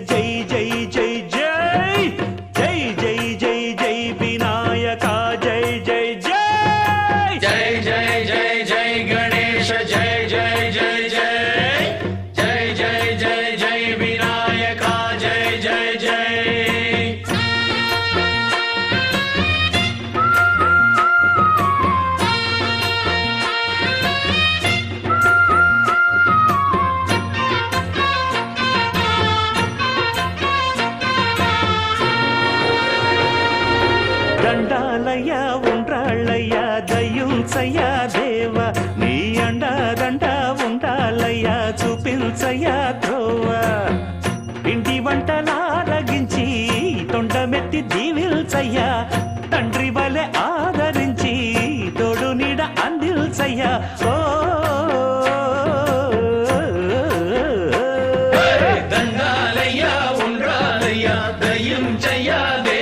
జై చెయ్యదే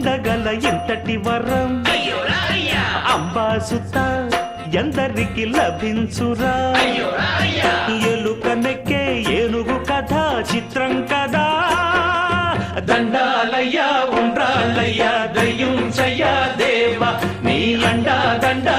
ఉండగల ఎంతటి వరం. అంబాసుత ఎందరికి లభించురా. ఎలుక నెక్కే ఏనుగు కథ చిత్రం కదా దండాలయ్యా ఉండాలయ్యా దయ్యుంచయ్యా దేవా. నీ అండా దండా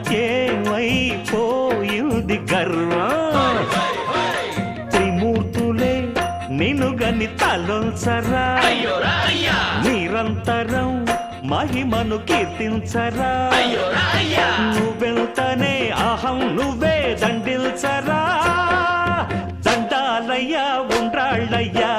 నినుగని తలొంచరా నిరంతరం మహిమను కీర్తించరా? నువ్వెంతనే అహం నువ్వే దండిల్చరా? దండాలయ్యా ఉండ్రాళ్ళయ్యా!